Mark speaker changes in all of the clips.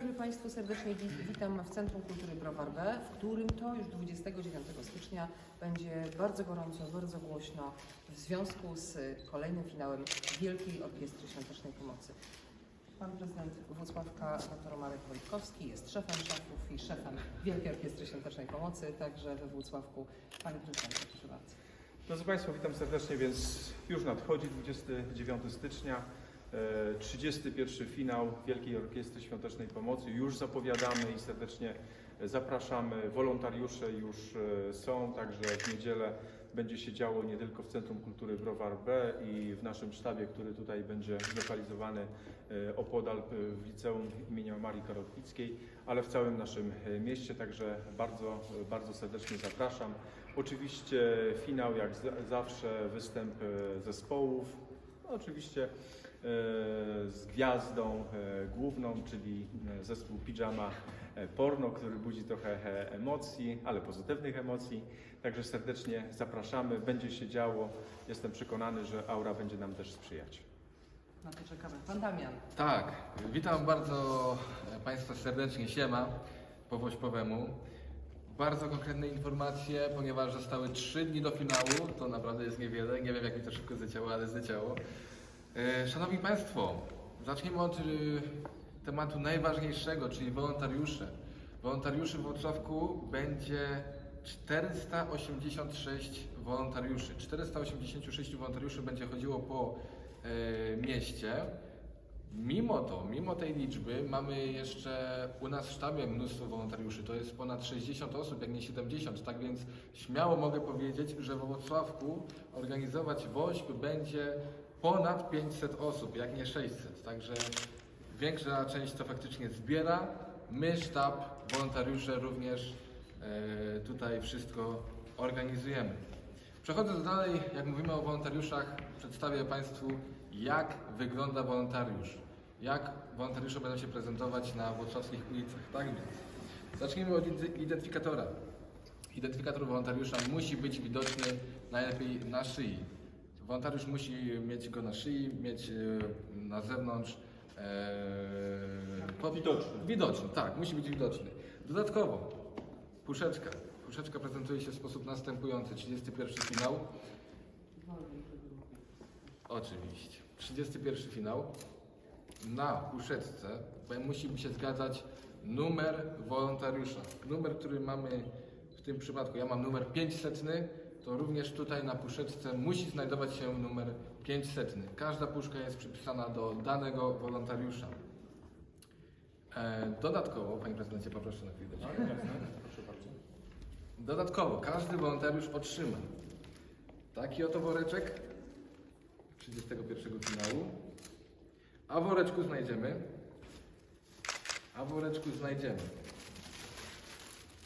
Speaker 1: Dobry Państwu serdecznie wi- witam w Centrum Kultury Browar B, w którym to już 29 stycznia będzie bardzo gorąco, bardzo głośno w związku z kolejnym finałem Wielkiej Orkiestry Świątecznej Pomocy. Pan prezydent Włocławka, dr Marek Wojtkowski jest szefem szefów i szefem Wielkiej Orkiestry Świątecznej Pomocy, także we Włocławku. Panie prezydencie, proszę bardzo.
Speaker 2: Drodzy Państwo, witam serdecznie, więc już nadchodzi 29 stycznia, 31 finał Wielkiej Orkiestry Świątecznej Pomocy. Już zapowiadamy i serdecznie zapraszamy. Wolontariusze już e, są, także w niedzielę będzie się działo nie tylko w Centrum Kultury Browar B i w naszym sztabie, który tutaj będzie zlokalizowany e, opodal e, w liceum imienia Marii Karolkickiej, ale w całym naszym e, mieście, także bardzo, bardzo serdecznie zapraszam. Oczywiście finał jak za- zawsze występ e, zespołów, no oczywiście e, z gwiazdą e, główną, czyli e, zespół Pijama e, Porno, który budzi trochę e, emocji, ale pozytywnych emocji. Także serdecznie zapraszamy, będzie się działo. Jestem przekonany, że aura będzie nam też sprzyjać.
Speaker 1: Na to czekamy. Pan Damian.
Speaker 3: Tak, witam bardzo Państwa serdecznie, siema, po Wośpowemu. Bardzo konkretne informacje, ponieważ zostały 3 dni do finału, to naprawdę jest niewiele, nie wiem jak mi to szybko zleciało, ale zleciało. E, Szanowni Państwo, zacznijmy od y, tematu najważniejszego, czyli wolontariusze. Wolontariuszy w Wrocławku będzie 486 wolontariuszy. 486 wolontariuszy będzie chodziło po e, mieście. Mimo to, mimo tej liczby, mamy jeszcze u nas w sztabie mnóstwo wolontariuszy. To jest ponad 60 osób, jak nie 70. Tak więc śmiało mogę powiedzieć, że w Wrocławku organizować WOŚP będzie ponad 500 osób, jak nie 600. Także większa część to faktycznie zbiera. My, sztab, wolontariusze również e, tutaj wszystko organizujemy. Przechodząc dalej, jak mówimy o wolontariuszach, przedstawię Państwu, jak wygląda wolontariusz. Jak wolontariusze będą się prezentować na wrocławskich ulicach. Tak więc, zacznijmy od ide- identyfikatora. Identyfikator wolontariusza musi być widoczny najlepiej na szyi. Wolontariusz musi mieć go na szyi, mieć e, na zewnątrz. E,
Speaker 2: Widoczny.
Speaker 3: Widoczny, tak, musi być widoczny. Dodatkowo, puszeczka. Puszeczka prezentuje się w sposób następujący. 31 finał. Oczywiście. 31 finał. Na puszeczce musi się zgadzać numer wolontariusza. Numer, który mamy w tym przypadku, ja mam numer 500, to również tutaj na puszeczce musi znajdować się numer 500. Każda puszka jest przypisana do danego wolontariusza. E, dodatkowo, Panie Prezydencie, poproszę na chwilę.
Speaker 2: Tak, jasne. Proszę bardzo.
Speaker 3: Dodatkowo każdy wolontariusz otrzyma taki oto woreczek 31 finału, a w woreczku znajdziemy a w woreczku znajdziemy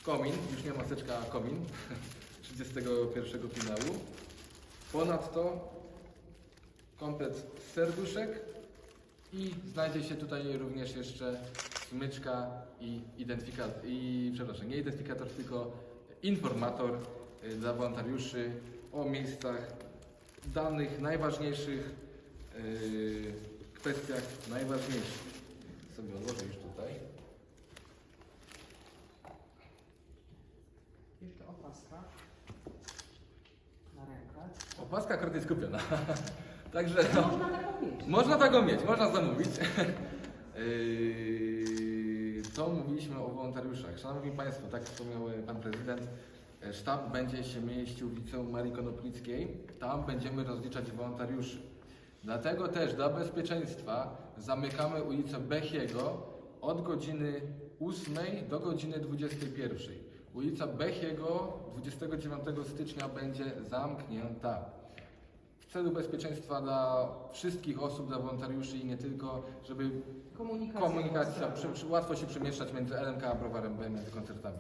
Speaker 3: komin, już nie maseczka, a komin 31 finału. Ponadto komplet serduszek i znajdzie się tutaj również jeszcze smyczka i identyfikator, i przepraszam, nie identyfikator, tylko informator y, dla wolontariuszy o miejscach danych najważniejszych, y, kwestiach najważniejszych. Sobie odłożę już tutaj.
Speaker 1: Jeszcze opaska na
Speaker 3: Opaska akurat jest kupiona. Także
Speaker 1: Można taką mieć.
Speaker 3: Można taką mieć, można zamówić. Yy, Co mówiliśmy o wolontariuszach? Szanowni Państwo, tak wspomniał Pan Prezydent, e, sztab będzie się mieścił w Liceum Marii Konopnickiej. Tam będziemy rozliczać wolontariuszy. Dlatego też dla bezpieczeństwa zamykamy ulicę Bechiego od godziny 8 do godziny 21. Ulica Bechiego 29 stycznia będzie zamknięta w celu bezpieczeństwa dla wszystkich osób, dla wolontariuszy i nie tylko, żeby
Speaker 1: Komunikacja.
Speaker 3: komunikacja, przy, przy, łatwo się przemieszczać między LMK a Browarem B, między koncertami.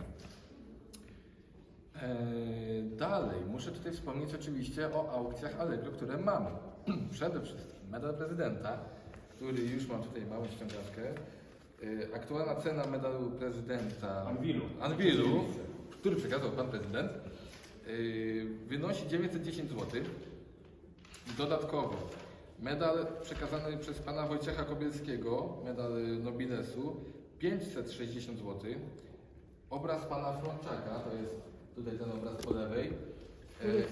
Speaker 3: Eee, dalej, muszę tutaj wspomnieć oczywiście o aukcjach Allegro, które mamy. Przede wszystkim medal prezydenta, który już mam tutaj małą ściągawkę. Eee, aktualna cena medalu prezydenta
Speaker 2: Anwilu.
Speaker 3: Anwilu, który przekazał pan prezydent, eee, wynosi 910 zł. Dodatkowo medal przekazany przez pana Wojciecha Kobielskiego, medal Nobilesu, 560 zł. Obraz pana Frączaka, to jest tutaj ten obraz po lewej.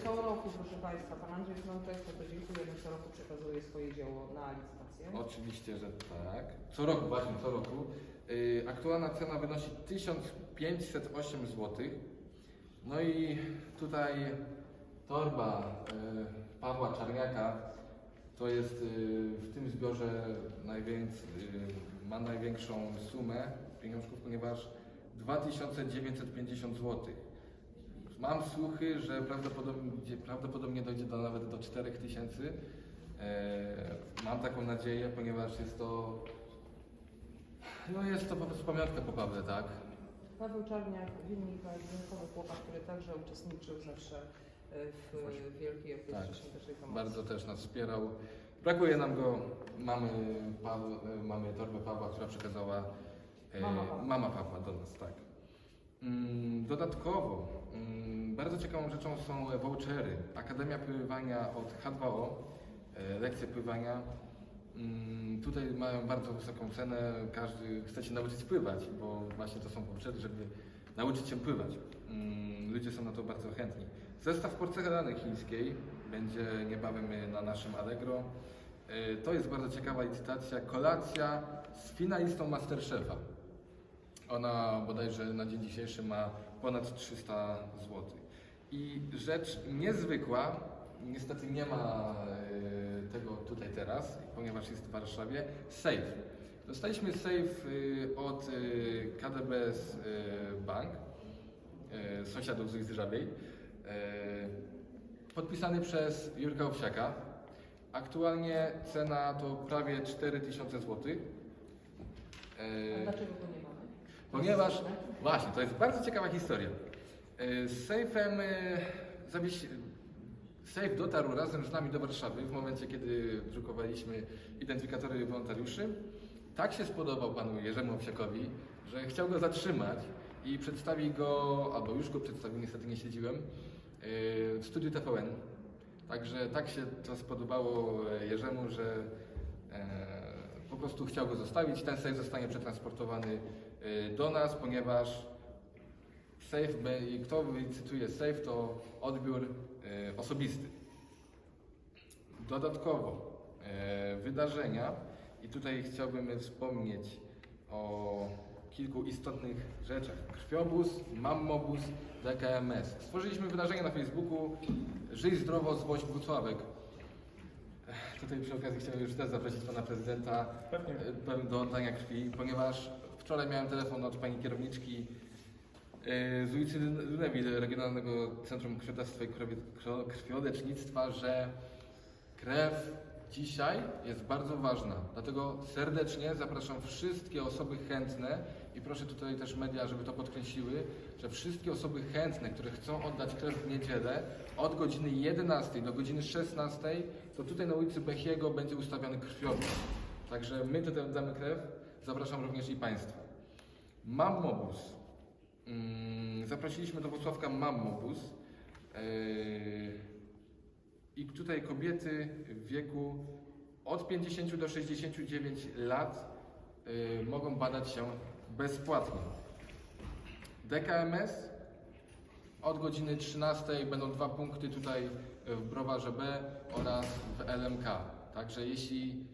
Speaker 1: Co roku, proszę Państwa, Pan Andrzej Frączek, to dziękujemy, co roku przekazuje swoje dzieło na licytację.
Speaker 3: Oczywiście, że tak. Co roku, właśnie co roku. Yy, aktualna cena wynosi 1508 zł. No i tutaj torba yy, Pawła Czarniaka to jest yy, w tym zbiorze najwięc, yy, ma największą sumę pieniążków, ponieważ 2950 zł. Mam słuchy, że prawdopodobnie, prawdopodobnie dojdzie do nawet do 4000 zł. E, Mam taką nadzieję, ponieważ jest to. No jest to po prostu pamiątka po Pawle, tak?
Speaker 1: Paweł Czarniak, dziennikarz, wyjątkowy chłopak, który także uczestniczył zawsze w
Speaker 3: Właśnie.
Speaker 1: Wielkiej Orkiestrze
Speaker 3: Tak.
Speaker 1: Świątecznej Pomocy.
Speaker 3: Bardzo też nas wspierał. Brakuje nam go. Mamy, Paweł, e, mamy torbę Pawła, która przekazała e,
Speaker 1: Mama Pawła.
Speaker 3: mama Pawła do nas, tak. Mm, Dodatkowo, mm, bardzo ciekawą rzeczą są vouchery. Akademia Pływania od H2O, e, lekcje pływania. Mm, Tutaj mają bardzo wysoką cenę. Każdy chce się nauczyć pływać, bo właśnie to są vouchery, żeby nauczyć się pływać. Ludzie są na to bardzo chętni. Zestaw porcelany chińskiej będzie niebawem na naszym Allegro. E, To jest bardzo ciekawa licytacja. Kolacja z finalistą Masterchefa. Ona bodajże na dzień dzisiejszy ma ponad 300 zł. I rzecz niezwykła, niestety nie ma e, tego tutaj teraz, ponieważ jest w Warszawie, safe. Dostaliśmy safe e, od KDBS Bank, sąsiadów z e, podpisany przez Jurka Owsiaka. Aktualnie cena to prawie 4000 zł.
Speaker 1: A dlaczego go nie mamy?
Speaker 3: Ponieważ, właśnie, to jest bardzo ciekawa historia. E, Z Sejfem, e, zawieś, Sejf dotarł razem z nami do Warszawy w momencie, kiedy drukowaliśmy identyfikatory wolontariuszy. Tak się spodobał panu Jerzemu Owsiakowi, że chciał go zatrzymać i przedstawi go, albo już go przedstawił, niestety nie śledziłem, e, w studiu TVN. Także tak się to spodobało e, Jerzemu, że e, po prostu chciał go zostawić. Ten sejf zostanie przetransportowany e, do nas, ponieważ i kto licytuje safe, to odbiór osobisty. Dodatkowo wydarzenia i tutaj chciałbym wspomnieć o kilku istotnych rzeczach. Krwiobóz, Mammobus, DKMS. Stworzyliśmy wydarzenie na Facebooku Żyj zdrowo, zwoź Włocławek. Tutaj przy okazji chciałem już też zaprosić pana prezydenta
Speaker 2: Pewnie.
Speaker 3: e, do oddania krwi, ponieważ wczoraj miałem telefon od pani kierowniczki e, z ulicy Lunewil, Regionalnego Centrum Krwiodawstwa i Krwi- Krwo- Krwiolecznictwa, że krew dzisiaj jest bardzo ważna. Dlatego serdecznie zapraszam wszystkie osoby chętne i proszę tutaj też media, żeby to podkreśliły, że wszystkie osoby chętne, które chcą oddać krew w niedzielę od godziny 11 do godziny 16, to tutaj na ulicy Bechiego będzie ustawiony krwiobóz. Także my tutaj oddamy krew, zapraszam również i Państwa. Mammobus. Mm, Zaprosiliśmy do Wrocławka Mammobus. Yy, I tutaj kobiety w wieku od 50 do 69 lat yy, mogą badać się bezpłatnie. DKMS od godziny 13 będą dwa punkty tutaj w Browarze B oraz w LMK. Także jeśli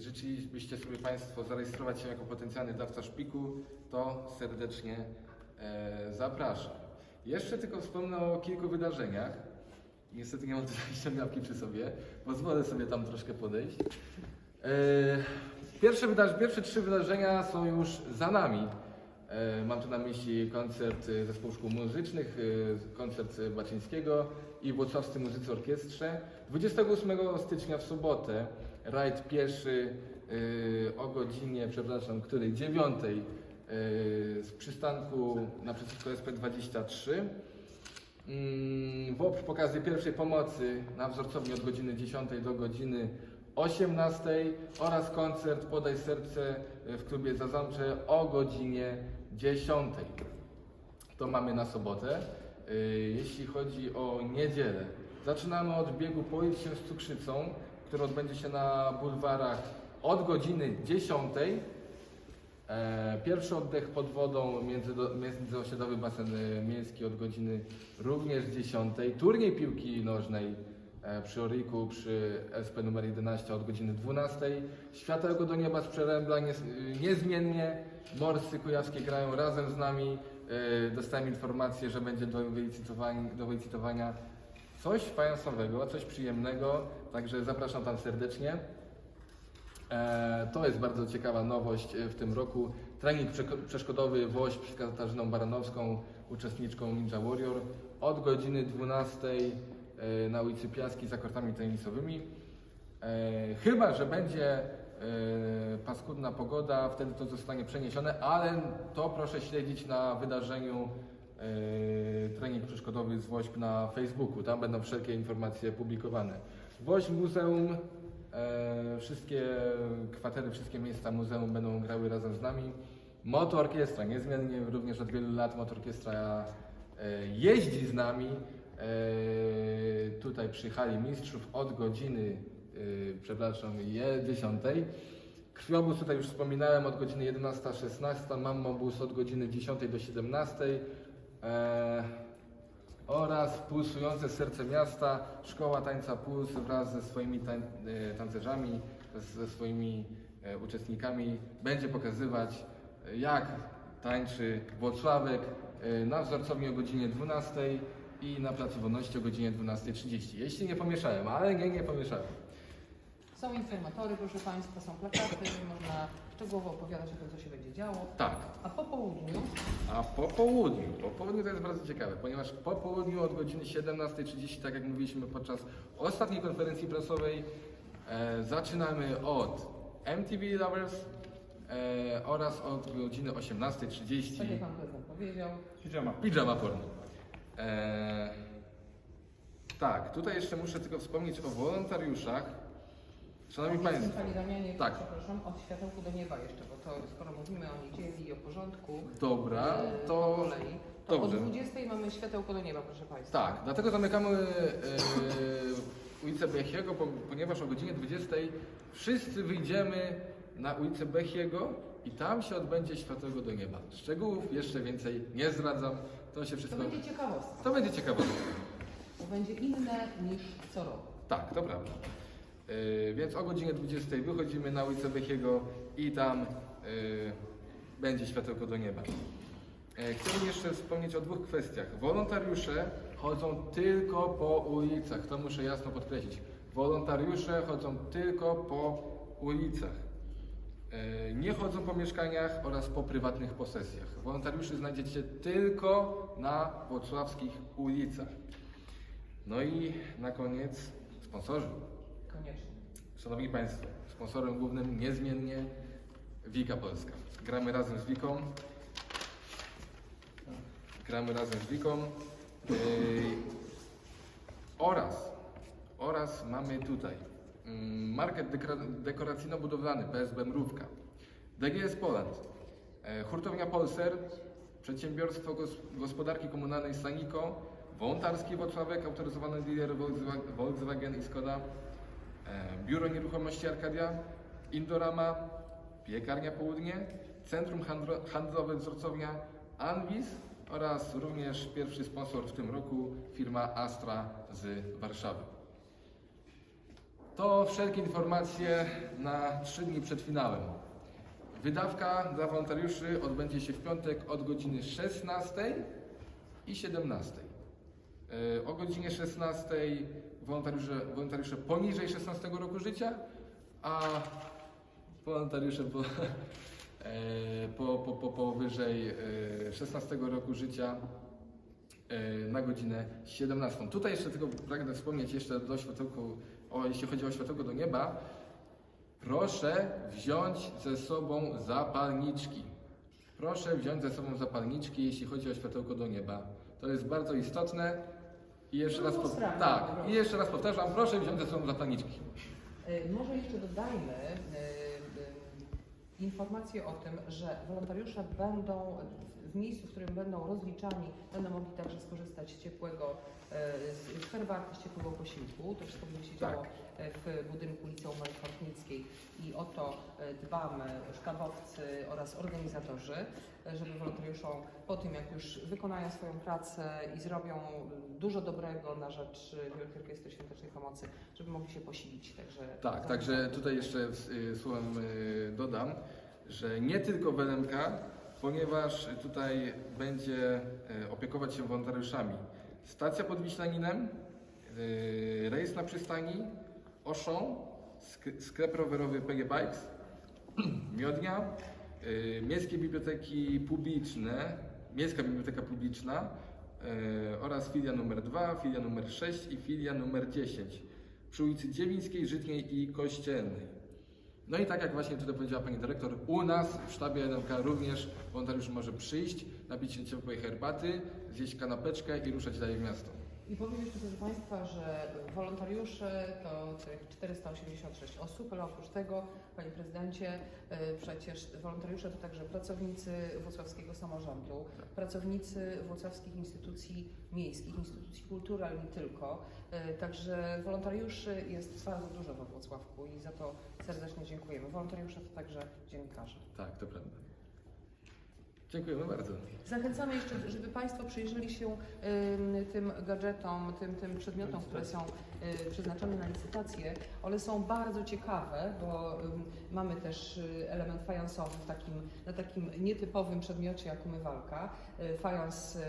Speaker 3: życzylibyście sobie Państwo zarejestrować się jako potencjalny dawca szpiku, to serdecznie e, zapraszam. Jeszcze tylko wspomnę o kilku wydarzeniach. Niestety nie mam tutaj ściągawki przy sobie. Pozwolę sobie tam troszkę podejść. Pierwsze, pierwsze trzy wydarzenia są już za nami. E, Mam tu na myśli koncert e, zespołu szkół muzycznych, e, koncert Baczyńskiego i Włocławscy Muzycy Orkiestrze. 28 stycznia w sobotę rajd pieszy o godzinie, przepraszam, której 9 e, z przystanku naprzeciwko SP23. Mm, WOP pokazy pierwszej pomocy na wzorcowni od godziny 10 do godziny 18 oraz koncert Podaj Serce w klubie Zazącze o godzinie 10. To mamy na sobotę. Yy, Jeśli chodzi o niedzielę, zaczynamy od biegu Pojedź się z cukrzycą, który odbędzie się na bulwarach od godziny 10 E, Pierwszy oddech pod wodą, międzyosiadowy basen e, miejski od godziny również 10. Turniej piłki nożnej e, przy Oriku, przy SP numer 11 od godziny 12. Światełko do nieba z Przerębla niez, niezmiennie. Morscy Kujawskie grają razem z nami. E, Dostałem informację, że będzie do wylicytowania, do wylicytowania coś fajansowego, coś przyjemnego, także zapraszam tam serdecznie. E, To jest bardzo ciekawa nowość e, w tym roku. Trening przeszkodowy WOŚP z Katarzyną Baranowską, uczestniczką Ninja Warrior od godziny 12 e, na ulicy Piaski za kortami tenisowymi. E, Chyba, że będzie e, paskudna pogoda, wtedy to zostanie przeniesione, ale to proszę śledzić na wydarzeniu e, trening przeszkodowy z WOŚP na Facebooku. Tam będą wszelkie informacje publikowane. WOŚP Muzeum E, wszystkie kwatery, wszystkie miejsca muzeum będą grały razem z nami. Moto Orkiestra, niezmiennie również od wielu lat Moto Orkiestra e, jeździ z nami e, tutaj przy hali mistrzów od godziny, e, przepraszam, je 10. Krwiobóz tutaj już wspominałem od godziny 11-16, Mammobus od godziny 10 do 17. E, oraz Pulsujące Serce Miasta, Szkoła Tańca Puls wraz ze swoimi tań, tancerzami, ze swoimi uczestnikami będzie pokazywać jak tańczy Włocławek na wzorcowni o godzinie 12 i na Placu Wolności o godzinie 12.30. Jeśli nie pomieszałem, ale nie, nie pomieszałem.
Speaker 1: Są informatory, proszę Państwa, są plakaty, można szczegółowo opowiadać o tym, co się będzie działo.
Speaker 3: Tak,
Speaker 1: A po południu
Speaker 3: a po południu, po południu to jest bardzo ciekawe, ponieważ po południu od godziny 17.30, tak jak mówiliśmy podczas ostatniej konferencji prasowej, e, zaczynamy od MTV Lovers e, oraz od godziny
Speaker 1: tak
Speaker 3: 18.30
Speaker 1: jak Pan Prezydent powiedział,
Speaker 2: Pijama.
Speaker 3: Pijama porno. E, tak, tutaj jeszcze muszę tylko wspomnieć o wolontariuszach. Szanowni Państwo,
Speaker 1: Panie Damianie,
Speaker 3: Tak.
Speaker 1: przepraszam, od światełku do nieba jeszcze, bo to skoro mówimy o niedzieli i o porządku,
Speaker 3: dobra,
Speaker 1: e, po
Speaker 3: to
Speaker 1: kolei, to
Speaker 3: dobrze.
Speaker 1: o 20 mamy światełko do nieba, proszę Państwa.
Speaker 3: Tak, dlatego zamykamy e, ulicę Bechiego, ponieważ o godzinie 20 wszyscy wyjdziemy na ulicę Bechiego i tam się odbędzie światłego do nieba. Szczegółów jeszcze więcej nie zdradzam, to się
Speaker 1: To
Speaker 3: wszystko...
Speaker 1: będzie ciekawostka.
Speaker 3: To będzie ciekawe.
Speaker 1: To będzie inne niż co roku.
Speaker 3: Tak, to prawda. E, więc o godzinie 20 wychodzimy na ulicę Bechiego i tam e, będzie światełko do nieba. E, Chciałbym jeszcze wspomnieć o dwóch kwestiach. Wolontariusze chodzą tylko po ulicach, to muszę jasno podkreślić. Wolontariusze chodzą tylko po ulicach. E, Nie chodzą po mieszkaniach oraz po prywatnych posesjach. Wolontariuszy znajdziecie tylko na włocławskich ulicach. No i na koniec sponsorzy.
Speaker 1: Koniecznie.
Speaker 3: Szanowni Państwo, sponsorem głównym niezmiennie Wika Polska. Gramy razem z Wiką. Gramy razem z Wiką. Yy, oraz, oraz mamy tutaj market dekora- dekoracyjno-budowlany PSB Mrówka, DGS Poland, e, hurtownia Polser, przedsiębiorstwo gos- gospodarki komunalnej Saniko, Wątarski Włocławek, autoryzowany dealer Volkswagen- i Skoda, e, Biuro Nieruchomości Arkadia, Indorama, Piekarnia Południe, Centrum Handlo- Handlowe Wzorcownia Anvis oraz również pierwszy sponsor w tym roku firma Astra z Warszawy. To wszelkie informacje na 3 dni przed finałem. Wydawka dla wolontariuszy odbędzie się w piątek od godziny 16 i 17. E, O godzinie 16 wolontariusze, wolontariusze poniżej 16 roku życia, a wolontariusze po, e, po, po, po powyżej e, 16 roku życia e, na godzinę 17. Tutaj jeszcze tylko pragnę wspomnieć jeszcze do światełku, o, jeśli chodzi o światełko do nieba, proszę wziąć ze sobą zapalniczki. Proszę wziąć ze sobą zapalniczki, jeśli chodzi o światełko do nieba. To jest bardzo istotne. I jeszcze raz, po,
Speaker 1: Sprawdzam,
Speaker 3: tak,
Speaker 1: proszę.
Speaker 3: i jeszcze raz powtarzam, proszę wziąć ze sobą zapalniczki.
Speaker 1: Y, Może jeszcze dodajmy y, y, informację o tym, że wolontariusze będą w miejscu, w którym będą rozliczani, będą mogli także skorzystać z ciepłego e, z herbaty, z ciepłego posiłku. To wszystko będzie się działo e, w budynku Liceum Marii Chmielskiej i o to e, dbamy sztabowcy oraz organizatorzy, żeby wolontariuszom po tym, jak już wykonają swoją pracę i zrobią dużo dobrego na rzecz Wielkiej Orkiestry Świątecznej Pomocy, żeby mogli się posilić. Także
Speaker 3: Tak, także tutaj jeszcze słowem dodam, że nie tylko WLMK, ponieważ tutaj będzie y, opiekować się wolontariuszami stacja pod Wiślaninem, y, rejs na przystani, Oszą, sk- sklep rowerowy PG Bikes, Miodnia, y, miejskie biblioteki publiczne, miejska biblioteka publiczna oraz filia numer 2, filia numer 6 i filia numer 10 przy ulicy Dziewińskiej, Żytniej i Kościelnej. No i tak jak właśnie tutaj powiedziała Pani Dyrektor, u nas w sztabie LMK również wolontariusz może przyjść, napić się ciepłej herbaty, zjeść kanapeczkę i ruszać dalej w miasto.
Speaker 1: I powiem jeszcze proszę Państwa, że wolontariusze to tych 486 osób, ale oprócz tego, Panie Prezydencie, y, przecież wolontariusze to także pracownicy włocławskiego samorządu, pracownicy włocławskich instytucji miejskich, instytucji kultury, ale nie tylko. Y, Także wolontariuszy jest bardzo dużo we Włocławku i za to serdecznie dziękujemy. Wolontariusze to także dziennikarze.
Speaker 3: Tak, to prawda. Dziękujemy bardzo.
Speaker 1: Zachęcamy jeszcze, żeby Państwo przyjrzeli się ym, tym gadżetom, tym, tym przedmiotom, które są y, przeznaczone na licytację. One są bardzo ciekawe, bo ym, mamy też y, element fajansowy w takim, na takim nietypowym przedmiocie jak umywalka. Y, Fajans y,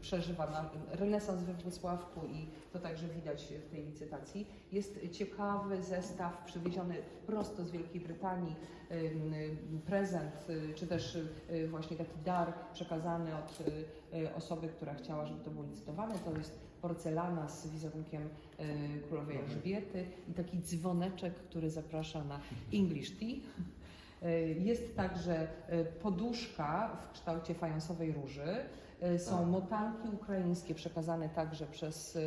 Speaker 1: przeżywa na, renesans we Wrocławku i to także widać w tej licytacji. Jest ciekawy zestaw przywieziony prosto z Wielkiej Brytanii, prezent, y, czy też y, właśnie taki dar przekazany od y, osoby, która chciała, żeby to było licytowane. To jest porcelana z wizerunkiem królowej Elżbiety i taki dzwoneczek, który zaprasza na English Tea. Jest także poduszka w kształcie fajansowej róży. Są
Speaker 3: Tak.
Speaker 1: motanki ukraińskie przekazane także przez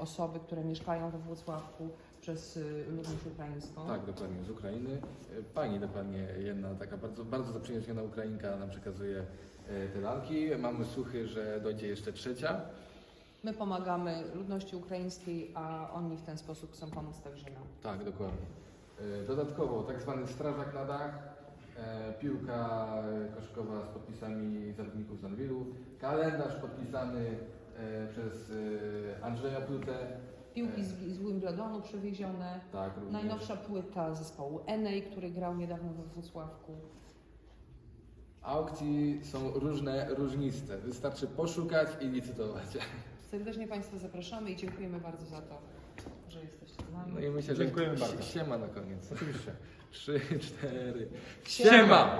Speaker 1: osoby, które mieszkają we Włocławku, przez y, ludność ukraińską.
Speaker 3: Tak, dokładnie, z Ukrainy. E, Pani dokładnie jedna taka bardzo, bardzo zaprzyjaźniona Ukrainka nam przekazuje e, te lalki. Mamy słuchy, że dojdzie jeszcze trzecia.
Speaker 1: My pomagamy ludności ukraińskiej, a oni w ten sposób chcą pomóc także nam.
Speaker 3: Tak, dokładnie. Dodatkowo tak zwany strażak na dach, piłka koszkowa z podpisami zawodników z Anwilu, kalendarz podpisany przez Andrzeja Plutę.
Speaker 1: Piłki z, z Wimbledonu przywiezione,
Speaker 3: Tak, również.
Speaker 1: najnowsza płyta zespołu Enej, który grał niedawno we Wrocławku.
Speaker 3: Aukcji są różne, różniste. Wystarczy poszukać i licytować.
Speaker 1: Serdecznie Państwa zapraszamy i dziękujemy bardzo za to, że jesteście z nami.
Speaker 3: No i myślę, że
Speaker 2: Dziękujemy bardzo.
Speaker 3: siema na koniec.
Speaker 2: Oczywiście.
Speaker 3: Trzy, cztery.
Speaker 1: Siema!
Speaker 3: siema!